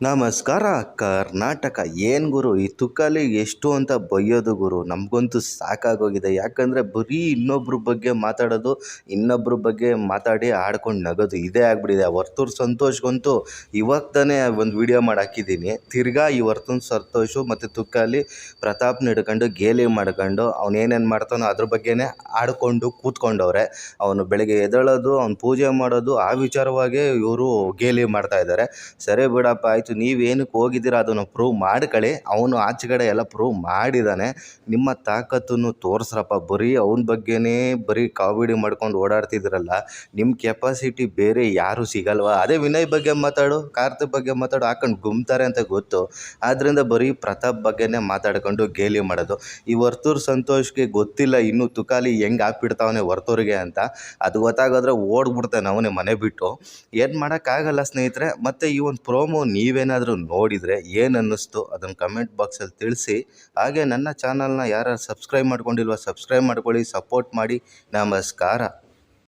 ನಮಸ್ಕಾರ, ಕರ್ನಾಟಕ. ಏನು ಗುರು? ಈ ತುಕ್ಕಲ್ಲಿ ಎಷ್ಟು ಅಂತ ಬೈಯೋದು ಗುರು? ನಮಗಂತೂ ಸಾಕಾಗೋಗಿದೆ. ಯಾಕಂದರೆ ಬರೀ ಇನ್ನೊಬ್ರ ಬಗ್ಗೆ ಮಾತಾಡೋದು, ಇನ್ನೊಬ್ರ ಬಗ್ಗೆ ಮಾತಾಡಿ ಆಡ್ಕೊಂಡು ನಗೋದು. ಇದೇ ಆಗಿಬಿಟ್ಟಿದೆ. ವರ್ತೂರ್ ಸಂತೋಷ್ಗಂತೂ ಇವಾಗ ತಾನೇ ಒಂದು ವಿಡಿಯೋ ಮಾಡಿ ಹಾಕಿದ್ದೀನಿ. ತಿರ್ಗಾ ಈ ವರ್ತೂರ್ ಸಂತೋಷು ಮತ್ತು ತುಕಾಲಿ ಪ್ರತಾಪ್ನ ಹಿಡ್ಕೊಂಡು, ಗೇಲಿ ಮಾಡ್ಕೊಂಡು, ಅವ್ನು ಏನೇನು ಮಾಡ್ತಾನೋ ಅದ್ರ ಬಗ್ಗೆನೇ ಆಡ್ಕೊಂಡು ಕೂತ್ಕೊಂಡವ್ರೆ. ಅವನು ಬೆಳಗ್ಗೆ ಎದಳೋದು ಅವ್ನು ಪೂಜೆ ಮಾಡೋದು, ಆ ವಿಚಾರವಾಗೇ ಇವರು ಗೇಲಿ ಮಾಡ್ತಾ ಇದ್ದಾರೆ. ಸರಿ ಬಿಡಪ್ಪ, ಆಯಿತು. ನೀವೇನಕ್ಕೆ ಹೋಗಿದ್ದೀರಾ ಅದನ್ನು ಪ್ರೂವ್ ಮಾಡ್ಕೊಳ್ಳಿ ಅವನು ಆಚೆಗಡೆ ಎಲ್ಲ ಪ್ರೂವ್ ಮಾಡಿದ್ದಾನೆ ನಿಮ್ಮ ತಾಕತ್ತನ್ನು ತೋರಿಸ್ರಪ್ಪ. ಬರೀ ಅವನ ಬಗ್ಗೆನೇ ಬರೀ ಕಾವಿಡಿ ಮಾಡ್ಕೊಂಡು ಓಡಾಡ್ತಿದ್ದೀರಲ್ಲ ನಿಮ್ಮ ಕೆಪಾಸಿಟಿ ಬೇರೆ ಯಾರೂ ಸಿಗಲ್ವಾ? ಅದೇ ವಿನಯ್ ಬಗ್ಗೆ ಮಾತಾಡು, ಕಾರ್ತಿಕ್ ಬಗ್ಗೆ ಮಾತಾಡು, ಹಾಕೊಂಡು ಗುಮ್ತಾರೆ ಅಂತ ಗೊತ್ತು. ಆದ್ದರಿಂದ ಬರೀ ಪ್ರತಾಪ್ ಬಗ್ಗೆನೇ ಮಾತಾಡ್ಕೊಂಡು ಗೇಲಿ ಮಾಡೋದು. ಈ ವರ್ತೂರು ಸಂತೋಷ್ಗೆ ಗೊತ್ತಿಲ್ಲ, ಇನ್ನೂ ತುಕಾಲಿ ಹೆಂಗೆ ಹಾಕ್ಬಿಡ್ತಾವನೆ ವರ್ತೂರಿಗೆ ಅಂತ. ಅದು ಗೊತ್ತಾಗೋದ್ರೆ ಓಡ್ಬಿಡ್ತಾನೆ ಅವನೇ ಮನೆ ಬಿಟ್ಟು. ಏನು ಮಾಡೋಕ್ಕಾಗಲ್ಲ ಸ್ನೇಹಿತರೆ, ಮತ್ತು ಈ ಒಂದು ಪ್ರೋಮೋ ನೀವೇನಾದರೂ ನೋಡಿದರೆ ಏನು ಅನ್ನಿಸ್ತು ಅದನ್ನು ಕಮೆಂಟ್ ಬಾಕ್ಸಲ್ಲಿ ತಿಳಿಸಿ. ಹಾಗೆ ನನ್ನ ಚಾನಲ್ನ ಯಾರು ಸಬ್ಸ್ಕ್ರೈಬ್ ಮಾಡ್ಕೊಂಡಿಲ್ವ ಸಬ್ಸ್ಕ್ರೈಬ್ ಮಾಡ್ಕೊಳ್ಳಿ ಸಪೋರ್ಟ್ ಮಾಡಿ. ನಮಸ್ಕಾರ.